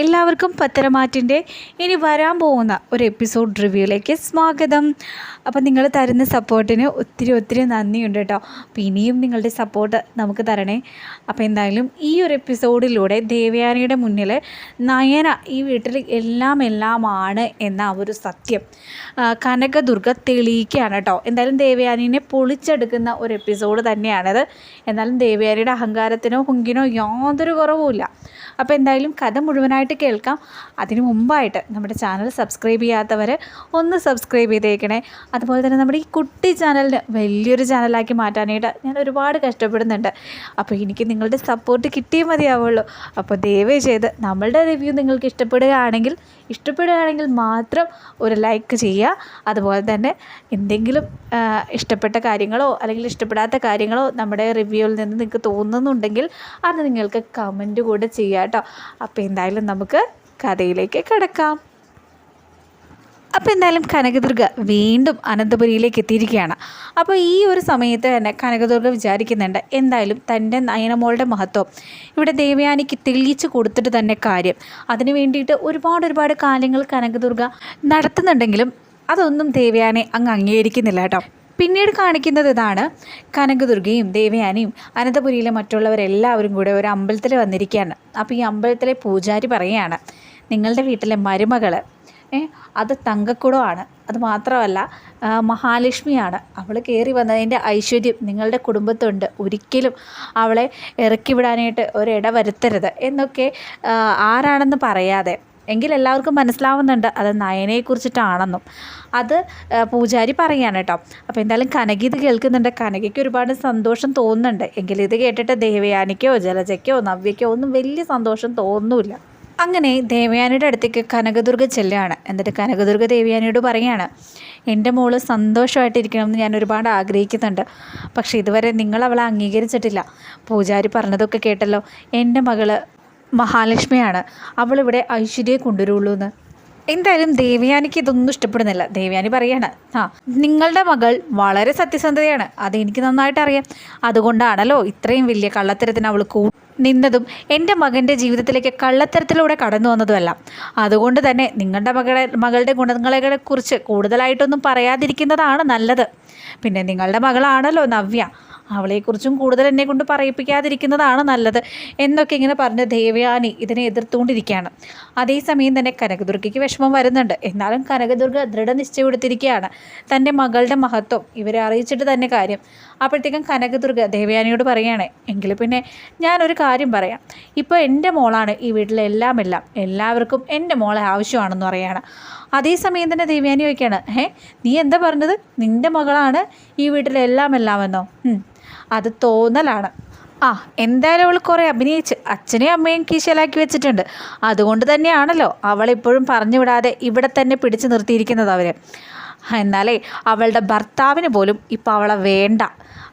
എല്ലാവർക്കും പത്തരമാറ്റിന്റെ ഇനി വരാൻ പോകുന്ന ഒരു എപ്പിസോഡ് റിവ്യൂയിലേക്ക് സ്വാഗതം. അപ്പം നിങ്ങൾ തരുന്ന സപ്പോർട്ടിന് ഒത്തിരി ഒത്തിരി നന്ദിയുണ്ട് കേട്ടോ. അപ്പം ഇനിയും നിങ്ങളുടെ സപ്പോർട്ട് നമുക്ക് തരണേ. അപ്പോൾ എന്തായാലും ഈ ഒരു എപ്പിസോഡിലൂടെ ദേവയാനിയുടെ മുന്നിൽ നയന ഈ വീട്ടിൽ എല്ലാം എല്ലാമാണ് എന്ന ഒരു സത്യം കനകദുർഗ തെളിയിക്കുകയാണ് കേട്ടോ. എന്തായാലും ദേവയാനിനെ പൊളിച്ചെടുക്കുന്ന ഒരു എപ്പിസോഡ് തന്നെയാണത്. എന്നാലും ദേവയാനിയുടെ അഹങ്കാരത്തിനോ കുങ്കിനോ യാതൊരു കുറവുമില്ല. അപ്പോൾ എന്തായാലും കഥ മുഴുവനായിട്ട് കേൾക്കാം. അതിനു മുമ്പായിട്ട് നമ്മുടെ ചാനൽ സബ്സ്ക്രൈബ് ചെയ്യാത്തവർ ഒന്ന് സബ്സ്ക്രൈബ് ചെയ്തേക്കണേ. അതുപോലെ തന്നെ നമ്മുടെ ഈ കുട്ടി ചാനലിന് വലിയൊരു ചാനലാക്കി മാറ്റാനായിട്ട് ഞാൻ ഒരുപാട് കഷ്ടപ്പെടുന്നുണ്ട്. അപ്പോൾ എനിക്ക് നിങ്ങളുടെ സപ്പോർട്ട് കിട്ടിയേ മതിയാവുള്ളൂ. അപ്പോൾ ദയവ് ചെയ്ത് നമ്മളുടെ റിവ്യൂ നിങ്ങൾക്ക് ഇഷ്ടപ്പെടുകയാണെങ്കിൽ ഇഷ്ടപ്പെടുകയാണെങ്കിൽ മാത്രം ഒരു ലൈക്ക് ചെയ്യുക. അതുപോലെ തന്നെ എന്തെങ്കിലും ഇഷ്ടപ്പെട്ട കാര്യങ്ങളോ അല്ലെങ്കിൽ ഇഷ്ടപ്പെടാത്ത കാര്യങ്ങളോ നമ്മുടെ റിവ്യൂവിൽ നിന്ന് നിങ്ങൾക്ക് തോന്നുന്നുണ്ടെങ്കിൽ അത് നിങ്ങൾക്ക് കമന്റ് കൂടെ ചെയ്യാം. കേട്ടോ. അപ്പോൾ എന്തായാലും നമുക്ക് കഥയിലേക്ക് കിടക്കാം. അപ്പോൾ എന്തായാലും കനകദുർഗ വീണ്ടും അനന്തപുരിയിലേക്ക് എത്തിയിരിക്കുകയാണ്. അപ്പോൾ ഈ ഒരു സമയത്ത് തന്നെ കനകദുർഗ വിചാരിക്കുന്നുണ്ട് എന്തായാലും തന്റെ നയനമോളുടെ മഹത്വം. ഇവിടെ ദേവയാനിക്ക് തെളിയിച്ച് കൊടുത്തിട്ട് തന്നെ കാര്യം. അതിന് വേണ്ടിയിട്ട് ഒരുപാട് ഒരുപാട് കാര്യങ്ങൾ കനകദുർഗ നടത്തുന്നുണ്ടെങ്കിലും അതൊന്നും ദേവയാനെ അങ്ങ് അംഗീകരിക്കുന്നില്ല കേട്ടോ. പിന്നീട് കാണിക്കുന്നത് ഇതാണ് കനകദുർഗയും ദേവയാനിയും അനന്തപുരിയിലെ മറ്റുള്ളവരെല്ലാവരും കൂടെ ഒരു അമ്പലത്തിൽ വന്നിരിക്കുകയാണ്. അപ്പോൾ ഈ അമ്പലത്തിലെ പൂജാരി പറയുകയാണ് നിങ്ങളുടെ വീട്ടിലെ മരുമകൾ അത് തങ്കക്കുടമാണ്. അത് മാത്രമല്ല മഹാലക്ഷ്മിയാണ്. അവൾ കയറി വന്നതിന്റെ ഐശ്വര്യം നിങ്ങളുടെ കുടുംബത്തുണ്ട്. ഒരിക്കലും അവളെ ഇറക്കി വിടാനായിട്ട് ഒരിട വരുത്തരുത്. എന്നൊക്കെ ആരാണെന്ന് പറയാതെ എങ്കിൽ എല്ലാവർക്കും മനസ്സിലാവുന്നുണ്ട് അത് നയനയെക്കുറിച്ചിട്ടാണെന്നും അത് പൂജാരി പറയാണ് കേട്ടോ. അപ്പോൾ എന്തായാലും കനകി ഇത് കേൾക്കുന്നുണ്ട്. കനകയ്ക്ക് ഒരുപാട് സന്തോഷം തോന്നുന്നുണ്ട്. എങ്കിൽ ഇത് കേട്ടിട്ട് ദേവയാനിക്കോ ജലജയ്ക്കോ നവ്യയ്ക്കോ ഒന്നും വലിയ സന്തോഷം തോന്നുന്നില്ല. അങ്ങനെ ദേവയാനിയുടെ അടുത്തേക്ക് കനകദുർഗ ചെല്ലുകയാണ്. എന്നിട്ട് കനകദുർഗ ദേവയാനിയോട് പറയുകയാണ് എന്റെ മോൾ സന്തോഷമായിട്ടിരിക്കണം എന്ന് ഞാൻ ഒരുപാട് ആഗ്രഹിക്കുന്നുണ്ട്. പക്ഷേ ഇതുവരെ നിങ്ങൾ അവളെ അംഗീകരിച്ചിട്ടില്ല. പൂജാരി പറഞ്ഞതൊക്കെ കേട്ടല്ലോ. എന്റെ മകൾ മഹാലക്ഷ്മിയാണ്. അവളിവിടെ ഐശ്വര്യയെ കൊണ്ടുവരുള്ളൂ എന്ന് എന്തായാലും ദേവയാനിക്ക് ഇതൊന്നും ഇഷ്ടപ്പെടുന്നില്ല. ദേവയാനി പറയാണ് ആ നിങ്ങളുടെ മകൾ വളരെ സത്യസന്ധതയാണ്. അതെനിക്ക് നന്നായിട്ട് അറിയാം അതുകൊണ്ടാണല്ലോ ഇത്രയും വലിയ കള്ളത്തരത്തിന് അവൾ കൂ നിന്നതും എന്റെ മകന്റെ ജീവിതത്തിലേക്ക് കള്ളത്തരത്തിലൂടെ കടന്നു വന്നതുമല്ല. അതുകൊണ്ട് തന്നെ നിങ്ങളുടെ മകളെ മകളുടെ ഗുണങ്ങളെ കുറിച്ച് കൂടുതലായിട്ടൊന്നും പറയാതിരിക്കുന്നതാണ് നല്ലത്. പിന്നെ നിങ്ങളുടെ മകളാണല്ലോ നവ്യ. അവളെക്കുറിച്ചും കൂടുതൽ എന്നെ കൊണ്ട് പറയിപ്പിക്കാതിരിക്കുന്നതാണ് നല്ലത് എന്നൊക്കെ ഇങ്ങനെ പറഞ്ഞ് ദേവയാനി ഇതിനെ എതിർത്തുകൊണ്ടിരിക്കുകയാണ്. അതേസമയം തന്നെ കനകദുർഗയ്ക്ക് വിഷമം വരുന്നുണ്ട്. എന്നാലും കനകദുർഗ ദൃഢനിശ്ചയം എടുത്തിരിക്കുകയാണ്. തന്റെ മകളുടെ മഹത്വം ഇവരെ അറിയിച്ചിട്ട് തന്നെ കാര്യം. അപ്പോഴത്തേക്കും കനകദുർഗ ദേവയാനിയോട് പറയുകയാണ് എങ്കിൽ പിന്നെ ഞാനൊരു കാര്യം പറയാം. ഇപ്പോൾ എന്റെ മോളാണ് ഈ വീട്ടിലെ എല്ലാം എല്ലാം എല്ലാവർക്കും എന്റെ മോളെ ആവശ്യമാണെന്ന് പറയുകയാണ്. അതേസമയം തന്നെ ദേവയാനി ചോദിക്കുകയാണ് ഏ നീ എന്താ പറഞ്ഞത്? നിന്റെ മകളാണ് ഈ വീട്ടിലെ എല്ലാം എല്ലാമെന്നോ അത് തോന്നലാണ്. ആ എന്തായാലും അവൾ കുറേ അഭിനയിച്ച് അച്ഛനെയും അമ്മയും കീശലാക്കി വെച്ചിട്ടുണ്ട്. അതുകൊണ്ട് തന്നെയാണല്ലോ അവളിപ്പോഴും പറഞ്ഞു വിടാതെ ഇവിടെ തന്നെ പിടിച്ചു നിർത്തിയിരിക്കുന്നത് അവർ എന്നാലേ അവളുടെ ഭർത്താവിന് പോലും ഇപ്പോൾ അവളെ വേണ്ട.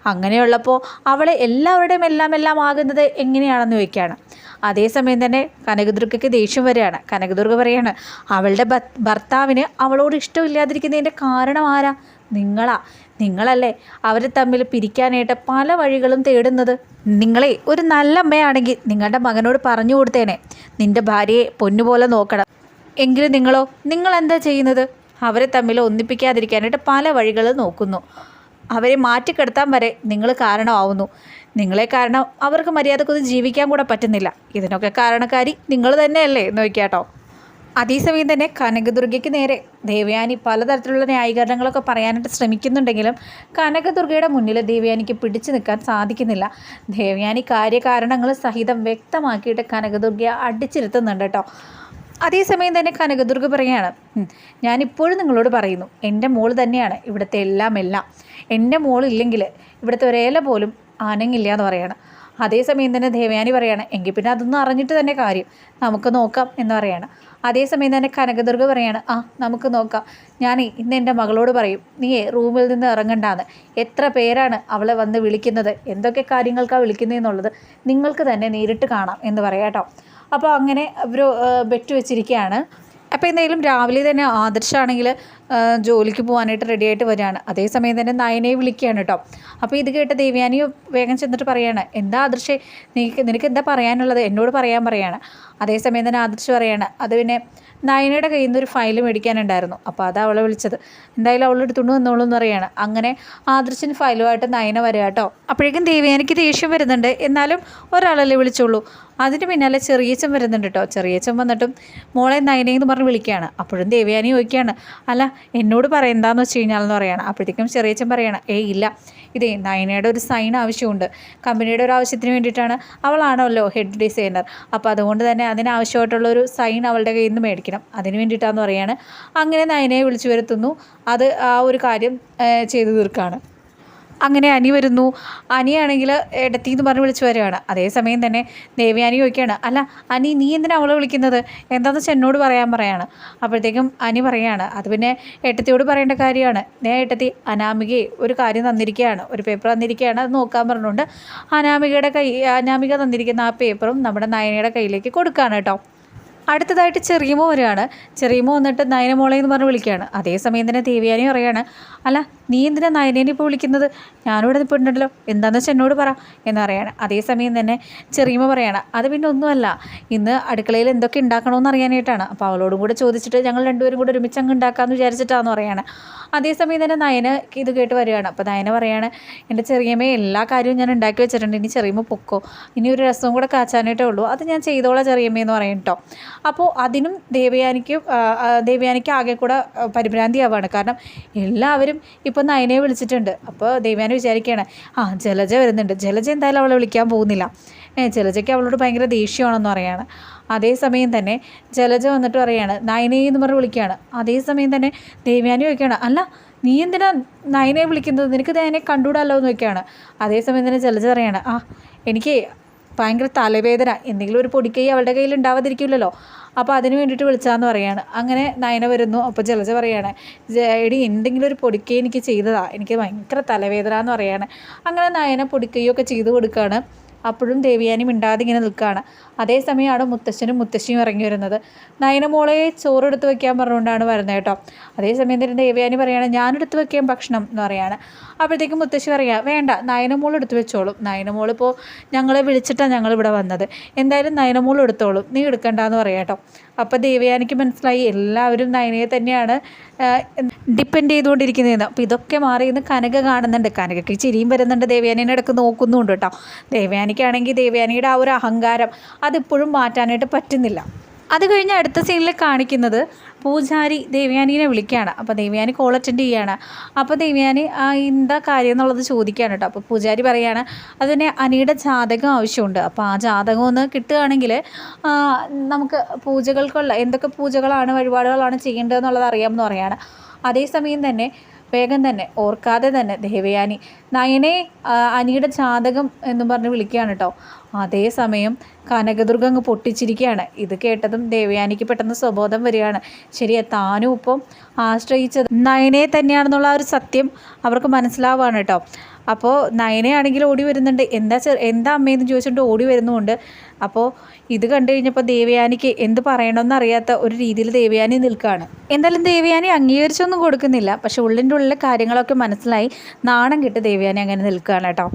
അങ്ങനെയുള്ളപ്പോൾ അവളെ എല്ലാവരുടെയും എല്ലാം എല്ലാം ആകുന്നത് എങ്ങനെയാണെന്ന് ചോദിക്കുകയാണ്. അതേസമയം തന്നെ കനകദുർഗയ്ക്ക് ദേഷ്യം വരികയാണ്. കനകദുർഗ പറയാണ് അവളുടെ ഭർത്താവിന് അവളോട് ഇഷ്ടമില്ലാതിരിക്കുന്നതിന്റെ കാരണം ആരാ? നിങ്ങളാ. നിങ്ങളല്ലേ അവർ തമ്മിൽ പിരിക്കാനായിട്ട് പല വഴികളും തേടുന്നത്. നിങ്ങളെ ഒരു നല്ല അമ്മയാണെങ്കിൽ നിങ്ങളുടെ മകനോട് പറഞ്ഞു കൊടുത്തേനെ. നിന്റെ ഭാര്യയെ പൊന്നുപോലെ നോക്കണം. എങ്കിലും നിങ്ങളോ നിങ്ങളെന്താ ചെയ്യുന്നത്? അവരെ തമ്മിൽ ഒന്നിപ്പിക്കാതിരിക്കാനായിട്ട് പല വഴികൾ നോക്കുന്നു. അവരെ മാറ്റിക്കെടുത്താൻ വരെ നിങ്ങൾ കാരണമാവുന്നു. നിങ്ങളെ കാരണം അവർക്ക് മര്യാദക്കൊന്നും ജീവിക്കാൻ കൂടെ പറ്റുന്നില്ല. ഇതിനൊക്കെ കാരണക്കാരി നിങ്ങൾ തന്നെയല്ലേ നോക്കിയാട്ടോ അതേസമയം തന്നെ കനകദുർഗയ്ക്ക് നേരെ ദേവയാനി പലതരത്തിലുള്ള ന്യായീകരണങ്ങളൊക്കെ പറയാനായിട്ട് ശ്രമിക്കുന്നുണ്ടെങ്കിലും കനകദുർഗയുടെ മുന്നിൽ ദേവയാനിക്ക് പിടിച്ചു നിൽക്കാൻ സാധിക്കുന്നില്ല. ദേവയാനി കാര്യകാരണങ്ങൾ സഹിതം വ്യക്തമാക്കിയിട്ട് കനകദുർഗയെ അടിച്ചിരുത്തുന്നുണ്ട് കേട്ടോ. അതേസമയം തന്നെ കനകദുർഗ പറയാണ് "ഉം, ഞാനിപ്പോഴും നിങ്ങളോട് പറയുന്നു എന്റെ മോൾ തന്നെയാണ് ഇവിടുത്തെ എല്ലാം എല്ലാം. എന്റെ മോൾ ഇല്ലെങ്കിൽ ഇവിടുത്തെ ഒരേല പോലും ആനങ്ങില്ല എന്ന് പറയുകയാണ് അതേസമയം തന്നെ ദേവയാനി പറയാണ് എങ്കിൽ പിന്നെ അതൊന്നും അറിഞ്ഞിട്ട് തന്നെ കാര്യം. നമുക്ക് നോക്കാം എന്ന് പറയാണ്. അതേസമയം തന്നെ കനകദുർഗ പറയാണ് ആ നമുക്ക് നോക്കാം. ഞാൻ ഇന്ന് എന്റെ മകളോട് പറയും നീ റൂമിൽ നിന്ന് ഇറങ്ങണ്ടാന്ന്. എത്ര പേരാണ് അവളെ വന്ന് വിളിക്കുന്നത്? എന്തൊക്കെ കാര്യങ്ങൾക്കാണ് വിളിക്കുന്നതെന്നുള്ളത് നിങ്ങൾക്ക് തന്നെ നേരിട്ട് കാണാം എന്ന് പറയാം കേട്ടോ അപ്പോൾ അങ്ങനെ ഒരു ബെറ്റ് വെച്ചിരിക്കുകയാണ്. അപ്പോൾ എന്തായാലും രാവിലെ തന്നെ ആദർശാണെങ്കിൽ ജോലിക്ക് പോകാനായിട്ട് റെഡിയായിട്ട് വരികയാണ്. അതേസമയം തന്നെ നയനയെ വിളിക്കുകയാണ് കേട്ടോ. അപ്പോൾ ഇത് കേട്ട ദേവ്യാനി വേഗം ചെന്നിട്ട് പറയാണ് എന്താ ആദർശേ? നിനക്ക് നിനക്ക് എന്താ പറയാനുള്ളത്? എന്നോട് പറയാൻ പറയാണ്. അതേസമയം തന്നെ ആദർശ് പറയാണ് അത് പിന്നെ നയനയുടെ കയ്യിൽ നിന്ന് ഒരു ഫയൽ മേടിക്കാനുണ്ടായിരുന്നു. അപ്പോൾ അത് അവളെ വിളിച്ചത്. എന്തായാലും അവൾ എടുത്തുകൊണ്ട് വന്നോളൂ എന്ന് പറയാണ്. അങ്ങനെ ആദർശിന് ഫയലുമായിട്ട് നയന വരിക കേട്ടോ. അപ്പോഴേക്കും ദേവ്യാനിക്ക് ദേഷ്യം വരുന്നുണ്ട്. എന്നാലും ഒരാളല്ലേ വിളിച്ചോളൂ അതിന് പിന്നാലെ ചെറിയച്ചൻ വരുന്നുണ്ട് കേട്ടോ. ചെറിയച്ചൻ വന്നിട്ടും മോളെ നയനയെന്ന് പറഞ്ഞ് വിളിക്കുകയാണ്. അപ്പോഴും ദേവയാനി ചോദിക്കുകയാണ് അല്ല എന്നോട് പറയെന്താന്ന് വെച്ച് കഴിഞ്ഞാലെന്ന് പറയണം. അപ്പോഴത്തേക്കും ചെറിയച്ഛൻ പറയണം ഏയ് ഇല്ല ഇതേ നയനയുടെ ഒരു സൈൻ ആവശ്യമുണ്ട്. കമ്പനിയുടെ ഒരു ആവശ്യത്തിന് വേണ്ടിയിട്ടാണ് അവളാണല്ലോ ഹെഡ് ഡിസൈനർ അപ്പോൾ അതുകൊണ്ട് തന്നെ അതിനാവശ്യമായിട്ടുള്ള ഒരു സൈൻ അവളുടെ കയ്യിൽ നിന്ന് മേടിക്കണം. അതിന് വേണ്ടിയിട്ടാന്ന് പറയാണ്. അങ്ങനെ നയനയെ വിളിച്ചു വരുത്തുന്നു. അത് ആ ഒരു കാര്യം ചെയ്തു തീർക്കുകയാണ് അങ്ങനെ അനി വരുന്നു. അനിയാണെങ്കിൽ ഇടത്തി എന്ന് പറഞ്ഞ് വിളിച്ചു വരികയാണ്. അതേസമയം തന്നെ ദേവി അനി ചോദിക്കുകയാണ് അല്ല അനി നീ എന്തിനാണ് അവളെ വിളിക്കുന്നത്? എന്താണെന്ന് വെച്ചാൽ എന്നോട് പറയാൻ പറയാണ്. അപ്പോഴത്തേക്കും അനി പറയാണ് അത് പിന്നെ ഏട്ടത്തിയോട് പറയേണ്ട കാര്യമാണ്. ഞാൻ ഏട്ടത്തി അനാമികയെ ഒരു കാര്യം തന്നിരിക്കുകയാണ്. ഒരു പേപ്പർ തന്നിരിക്കുകയാണ്. അത് നോക്കാൻ പറഞ്ഞുകൊണ്ട് അനാമികയുടെ കൈ അനാമിക തന്നിരിക്കുന്ന ആ പേപ്പറും നമ്മുടെ നയനയുടെ കയ്യിലേക്ക് കൊടുക്കുകയാണ് കേട്ടോ. അടുത്തതായിട്ട് ചെറിയമോ വരികയാണ്. ചെറിയമോ വന്നിട്ട് നയനമോളെ എന്ന് പറഞ്ഞ് വിളിക്കുകയാണ്. അതേസമയം തന്നെ ദേവിയാനി പറയാണ് അല്ല നീ എന്തിനാ നയനേനെ ഇപ്പോൾ വിളിക്കുന്നത്? ഞാനിവിടെ ഇപ്പോൾ ഉണ്ടല്ലോ എന്താണെന്ന് വെച്ചാൽ എന്നോട് പറ. എന്ന് പറയാണ് അതേസമയം തന്നെ ചെറിയമോ പറയാണ് അത് പിന്നെ ഒന്നുമല്ല. ഇന്ന് അടുക്കളയിൽ എന്തൊക്കെ ഉണ്ടാക്കണമെന്ന് അറിയാനായിട്ടാണ്. അപ്പോൾ അവളോടും കൂടെ ചോദിച്ചിട്ട് ഞങ്ങൾ രണ്ടുപേരും കൂടെ ഒരുമിച്ച് അങ്ങ് ഉണ്ടാക്കാമെന്ന് വിചാരിച്ചിട്ടാണെന്ന് പറയാണ് അതേസമയം തന്നെ നയന ഇത് കേട്ട് വരികയാണ്. അപ്പോൾ നയന പറയാണ് എന്റെ ചെറിയമ്മയെ എല്ലാ കാര്യവും ഞാൻ ഉണ്ടാക്കി വെച്ചിട്ടുണ്ട്. ഇനി ചെറിയമ്മ പൊക്കോ. ഇനി ഒരു രസവും കൂടെ കാച്ചാനായിട്ടേ ഉള്ളൂ. അത് ഞാൻ ചെയ്തോളാം ചെറിയമ്മയെന്ന് പറയും കേട്ടോ അപ്പോൾ അതിനും ദേവയാനിക്ക് ദേവയാനിക്ക് ആകെ കൂടെ പരിഭ്രാന്തി ആവാണ് കാരണം എല്ലാവരും ഇപ്പം നയനയെ വിളിച്ചിട്ടുണ്ട്. അപ്പോൾ ദേവയാനി വിചാരിക്കുകയാണ് ആ ജലജ വരുന്നുണ്ട്. ജലജ എന്തായാലും അവളെ വിളിക്കാൻ പോകുന്നില്ല. ജലജയ്ക്ക് അവളോട് ഭയങ്കര ദേഷ്യമാണെന്ന് പറയാണ്. അതേസമയം തന്നെ ജലജ വന്നിട്ട് പറയാണ് നയനയെ എന്ന് പറഞ്ഞ് വിളിക്കുകയാണ്. അതേസമയം തന്നെ ദേവയാനി ചോദിക്കുകയാണ് അല്ല നീ എന്തിനാ നയനയെ വിളിക്കുന്നത്? നിനക്ക് നയനെ കണ്ടുകൂടാല്ലോ എന്ന് ചോദിക്കുകയാണ്. അതേസമയം തന്നെ ജലജ പറയാണ് ആ എനിക്ക് ഭയങ്കര തലവേദന എന്തെങ്കിലും ഒരു പൊടിക്കൈ അവളുടെ കയ്യിൽ ഉണ്ടാവാതിരിക്കില്ലല്ലോ. അപ്പോൾ അതിന് വേണ്ടിയിട്ട് വിളിച്ചാന്ന് പറയാണ്. അങ്ങനെ നയന വരുന്നു. അപ്പോൾ ജലജ പറയാണ് "ജ- എടി എന്തെങ്കിലും ഒരു പൊടിക്കൈ എനിക്ക് ചെയ്തതാണ് എനിക്ക് ഭയങ്കര തലവേദന എന്ന് പറയാണ്. അങ്ങനെ നയന പൊടിക്കൈയൊക്കെ ചെയ്ത് കൊടുക്കുകയാണ് അപ്പോഴും ദേവിയാനി മിണ്ടാതെ ഇങ്ങനെ നിൽക്കുകയാണ്. അതേസമയമാണ് മുത്തശ്ശനും മുത്തശ്ശിയും ഇറങ്ങി വരുന്നത്. നയനമോളെ ചോറെടുത്ത് വെക്കാൻ പറഞ്ഞുകൊണ്ടാണ് വരുന്നത് കേട്ടോ. അതേസമയം തന്നെ ദേവിയാനി പറയുകയാണ് ഞാനെടുത്ത് വെക്കാം ഭക്ഷണം എന്ന് പറയാണ്. അപ്പോഴത്തേക്കും മുത്തശ്ശി പറയുക വേണ്ട നയനമോൾ എടുത്ത് വെച്ചോളും. നയനമോൾ ഇപ്പോൾ ഞങ്ങളെ വിളിച്ചിട്ടാണ് ഞങ്ങൾ ഇവിടെ വന്നത്. എന്തായാലും നയനമോൾ എടുത്തോളും. നീ എടുക്കണ്ടെന്ന് പറയാം കേട്ടോ. അപ്പോൾ ദേവയാനിക്ക് മനസ്സിലായി എല്ലാവരും നയനയെ തന്നെയാണ് ഡിപ്പെൻഡ് ചെയ്തുകൊണ്ടിരിക്കുന്നതെന്ന്. അപ്പോൾ ഇതൊക്കെ മാറി ഇന്ന് കനക കാണുന്നുണ്ട്. കനകയ്ക്ക് ചിരിയും വരുന്നുണ്ട്. ദേവയാനിനെ ഇടയ്ക്ക് നോക്കുന്നുണ്ട് കേട്ടോ. ദേവയാനിക്കാണെങ്കിൽ ദേവയാനിയുടെ ആ ഒരു അഹങ്കാരം അതിപ്പോഴും മാറ്റാനായിട്ട് പറ്റുന്നില്ല. അത് കഴിഞ്ഞ് അടുത്ത സീനിൽ കാണിക്കുന്നത് പൂജാരി ദേവ്യാനിനെ വിളിക്കുകയാണ്. അപ്പോൾ ദേവ്യാനി കോൾ അറ്റൻഡ് ചെയ്യുകയാണ്. അപ്പോൾ ദേവ്യാനി എന്താ കാര്യം എന്നുള്ളത് ചോദിക്കുകയാണ് കേട്ടോ. അപ്പോൾ പൂജാരി പറയുകയാണ് അതിന് അനിയുടെ ജാതകം ആവശ്യമുണ്ട്. അപ്പോൾ ആ ജാതകം ഒന്ന് കിട്ടുകയാണെങ്കിൽ നമുക്ക് പൂജകൾക്കുള്ള എന്തൊക്കെ പൂജകളാണ് വഴിപാടുകളാണ് ചെയ്യേണ്ടതെന്നുള്ളത് അറിയാമെന്ന് പറയുകയാണ് അതേസമയം തന്നെ വേഗം തന്നെ ഓർക്കാതെ തന്നെ ദേവയാനി. നയനെ അനിയുടെ ജാതകം എന്നും പറഞ്ഞ് വിളിക്കുകയാണ് കേട്ടോ അതേസമയം കനകദുർഗ അങ്ങ് പൊട്ടിച്ചിരിക്കുകയാണ്. ഇത് കേട്ടതും ദേവയാനിക്ക് പെട്ടെന്ന് സ്വബോധം വരികയാണ്. ശരിയാ താനും ഇപ്പം ആശ്രയിച്ചത്. നയനെ തന്നെയാണെന്നുള്ള ഒരു സത്യം അവർക്ക് മനസ്സിലാവുകയാണ് കേട്ടോ അപ്പോൾ നയനയാണെങ്കിൽ ഓടി വരുന്നുണ്ട്. എന്താ ചെ എന്താ അമ്മയെന്ന് ചോദിച്ചിട്ട് ഓടി വരുന്നുമുണ്ട്. അപ്പോൾ ഇത് കണ്ടു കഴിഞ്ഞപ്പോൾ ദേവയാനിക്ക് എന്ത് പറയണമെന്ന് അറിയാത്ത ഒരു രീതിയിൽ ദേവയാനി നിൽക്കുകയാണ് എന്തായാലും ദേവയാനി അംഗീകരിച്ചൊന്നും കൊടുക്കുന്നില്ല. പക്ഷെ ഉള്ളിന്റെ ഉള്ളിലെ കാര്യങ്ങളൊക്കെ മനസ്സിലായി നാണം കെട്ട് ദേവയാനി അങ്ങനെ നിൽക്കുകയാണ് കേട്ടോ.